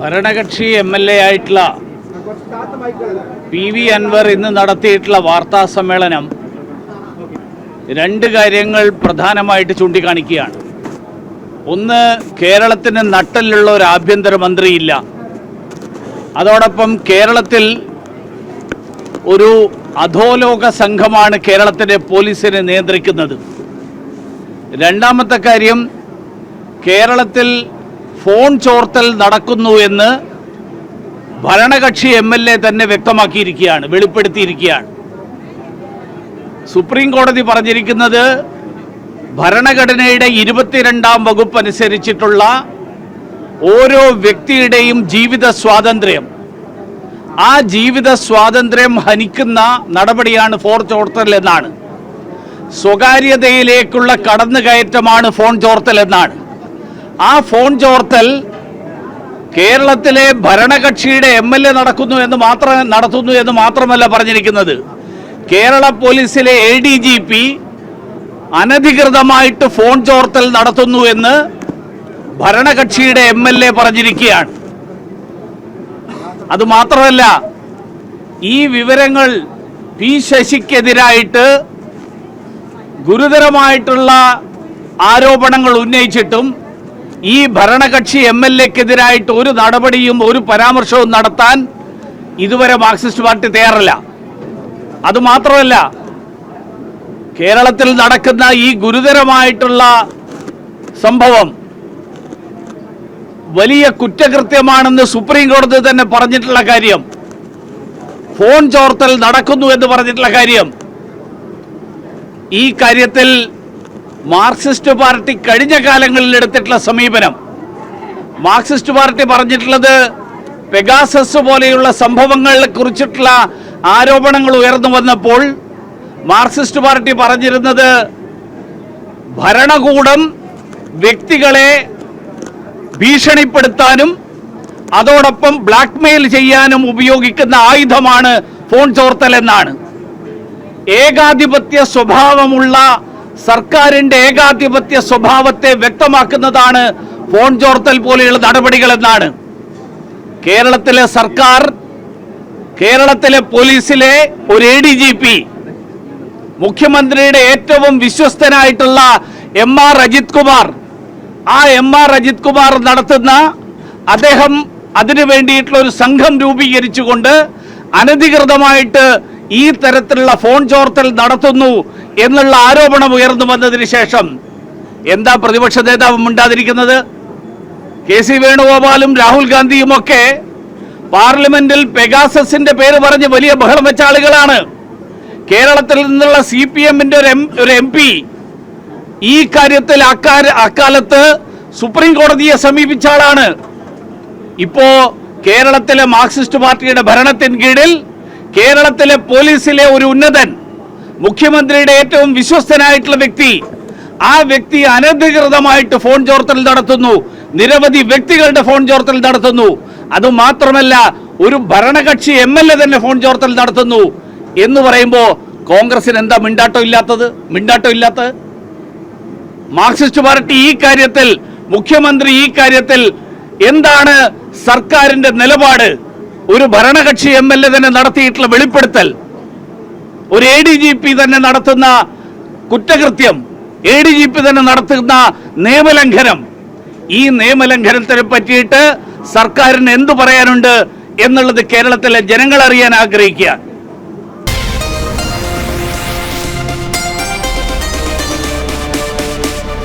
ഭരണകക്ഷി M L A ആയിട്ടുള്ള P V Anwar ഇന്ന് നടത്തിയിട്ടുള്ള വാർത്താ സമ്മേളനം രണ്ട് കാര്യങ്ങൾ പ്രധാനമായിട്ട് ചൂണ്ടിക്കാണിക്കുകയാണ്. ഒന്ന് കേരളത്തിന് നട്ടലുള്ള ഒരു ആഭ്യന്തര മന്ത്രിയില്ല. അതോടൊപ്പം കേരളത്തിൽ ഒരു അധോലോക സംഘമാണ് കേരളത്തിലെ പോലീസിനെ നിയന്ത്രിക്കുന്നത്. രണ്ടാമത്തെ കാര്യം കേരളത്തിൽ ഫോൺ ചോർത്തൽ നടക്കുന്നു എന്ന് ഭരണകക്ഷി എം എൽ എ തന്നെ വ്യക്തമാക്കിയിരിക്കുകയാണ് വെളിപ്പെടുത്തിയിരിക്കുകയാണ്. സുപ്രീം കോടതി പറഞ്ഞിരിക്കുന്നത് ഭരണഘടനയുടെ ഇരുപത്തിരണ്ടാം വകുപ്പ് അനുസരിച്ചിട്ടുള്ള ഓരോ വ്യക്തിയുടെയും ജീവിത സ്വാതന്ത്ര്യം. ആ ജീവിത സ്വാതന്ത്ര്യം ഹനിക്കുന്ന നടപടിയാണ് ഫോൺ ചോർത്തൽ എന്നാണ്. സ്വകാര്യതയിലേക്കുള്ള കടന്നുകയറ്റമാണ് ഫോൺ ചോർത്തൽ എന്നാണ്. ആ ഫോൺ ചോർത്തൽ കേരളത്തിലെ ഭരണകക്ഷിയുടെ എം എൽ എ നടക്കുന്നു എന്ന് മാത്രം നടത്തുന്നു എന്ന് മാത്രമല്ല പറഞ്ഞിരിക്കുന്നത്. കേരള പോലീസിലെ എ ഡി ജി പി അനധികൃതമായിട്ട് ഫോൺ ചോർത്തൽ നടത്തുന്നു എന്ന് ഭരണകക്ഷിയുടെ എം എൽ എ പറഞ്ഞിരിക്കുകയാണ്. അതുമാത്രമല്ല ഈ വിവരങ്ങൾ പി ശശിക്കെതിരായിട്ട് ഗുരുതരമായിട്ടുള്ള ആരോപണങ്ങൾ ഉന്നയിച്ചിട്ടും ഈ ഭരണകക്ഷി എം എൽ എക്കെതിരായിട്ട് ഒരു നടപടിയും ഒരു പരാമർശവും നടത്താൻ ഇതുവരെ മാർക്സിസ്റ്റ് പാർട്ടി തയ്യാറല്ല. അതുമാത്രമല്ല കേരളത്തിൽ നടക്കുന്ന ഈ ഗുരുതരമായിട്ടുള്ള സംഭവം വലിയ കുറ്റകൃത്യമാണെന്ന് സുപ്രീം കോടതി തന്നെ പറഞ്ഞിട്ടുള്ള കാര്യം ഫോൺ ചോർത്തൽ നടക്കുന്നു എന്ന് പറഞ്ഞിട്ടുള്ള കാര്യം ഈ കാര്യത്തിൽ മാർക്സിസ്റ്റ് പാർട്ടി കഴിഞ്ഞ കാലങ്ങളിൽ എടുത്തിട്ടുള്ള സമീപനം. മാർക്സിസ്റ്റ് പാർട്ടി പറഞ്ഞിട്ടുള്ളത് പെഗാസസ് പോലെയുള്ള സംഭവങ്ങളെ കുറിച്ചിട്ടുള്ള ആരോപണങ്ങൾ ഉയർന്നു വന്നപ്പോൾ മാർക്സിസ്റ്റ് പാർട്ടി പറഞ്ഞിരുന്നത് ഭരണകൂടം വ്യക്തികളെ ഭീഷണിപ്പെടുത്താനും അതോടൊപ്പം ബ്ലാക്ക്മെയിൽ ചെയ്യാനും ഉപയോഗിക്കുന്ന ആയുധമാണ് ഫോൺ ചോർത്തൽ എന്നാണ് ഏകാധിപത്യ സ്വഭാവമുള്ള സർക്കാരിന്റെ ഏകാധിപത്യ സ്വഭാവത്തെ വ്യക്തമാക്കുന്നതാണ് ഫോൺ ചോർത്തൽ പോലെയുള്ള നടപടികൾ എന്നാണ്. കേരളത്തിലെ സർക്കാർ കേരളത്തിലെ പോലീസിലെ ഒരു എ ഡി ജി പി മുഖ്യമന്ത്രിയുടെ ഏറ്റവും വിശ്വസ്തനായിട്ടുള്ള എം ആർ അജിത് കുമാർ. ആ എം ആർ അജിത് കുമാർ നടത്തുന്ന അദ്ദേഹം അതിനു വേണ്ടിയിട്ടുള്ള ഒരു സംഘം രൂപീകരിച്ചുകൊണ്ട് അനധികൃതമായിട്ട് ഈ തരത്തിലുള്ള ഫോൺ ചോർത്തൽ നടത്തുന്നു എന്നുള്ള ആരോപണം ഉയർന്നു വന്നതിന് ശേഷം എന്താ പ്രതിപക്ഷ നേതാവ് മിണ്ടാതിരിക്കുന്നത്? കെ സി വേണുഗോപാലും രാഹുൽ ഗാന്ധിയും ഒക്കെ പാർലമെന്റിൽ പെഗാസസിന്റെ പേര് പറഞ്ഞ് വലിയ ബഹളം വെച്ച ആളുകളാണ്. കേരളത്തിൽ നിന്നുള്ള സി പി എമ്മിന്റെ ഒരു എം പി ഈ കാര്യത്തിൽ അക്കാല അക്കാലത്ത് സുപ്രീം കോടതിയെ സമീപിച്ച ആളാണ്. ഇപ്പോ കേരളത്തിലെ മാർക്സിസ്റ്റ് പാർട്ടിയുടെ ഭരണത്തിൻ കീഴിൽ കേരളത്തിലെ പോലീസിലെ ഒരു ഉന്നതൻ മുഖ്യമന്ത്രിയുടെ ഏറ്റവും വിശ്വസ്തനായിട്ടുള്ള വ്യക്തി ആ വ്യക്തി അനധികൃതമായിട്ട് ഫോൺ ചോർത്തൽ നടത്തുന്നു. നിരവധി വ്യക്തികളുടെ ഫോൺ ചോർത്തൽ നടത്തുന്നു. അതുമാത്രമല്ല ഒരു ഭരണകക്ഷി എം എൽ എ തന്നെ ഫോൺ ചോർത്തൽ നടത്തുന്നു. എന്ന് പറയുമ്പോൾ കോൺഗ്രസിന് എന്താ മിണ്ടാട്ടം ഇല്ലാത്തത്? മിണ്ടാട്ടം ഇല്ലാത്തത് മാർക്സിസ്റ്റ് പാർട്ടി ഈ കാര്യത്തിൽ മുഖ്യമന്ത്രി ഈ കാര്യത്തിൽ എന്താണ് സർക്കാരിന്റെ നിലപാട്? ഒരു ഭരണകക്ഷി എം എൽ എ തന്നെ നടത്തിയിട്ടുള്ള വെളിപ്പെടുത്തൽ ഒരു എ ഡി ജി പി തന്നെ നടത്തുന്ന കുറ്റകൃത്യം എ ഡി ജി പി തന്നെ നടത്തുന്ന നിയമലംഘനം. ഈ നിയമലംഘനത്തിനെ പറ്റിയിട്ട് സർക്കാരിന് എന്തു പറയാനുണ്ട് എന്നുള്ളത് കേരളത്തിലെ ജനങ്ങൾ അറിയാൻ ആഗ്രഹിക്കുക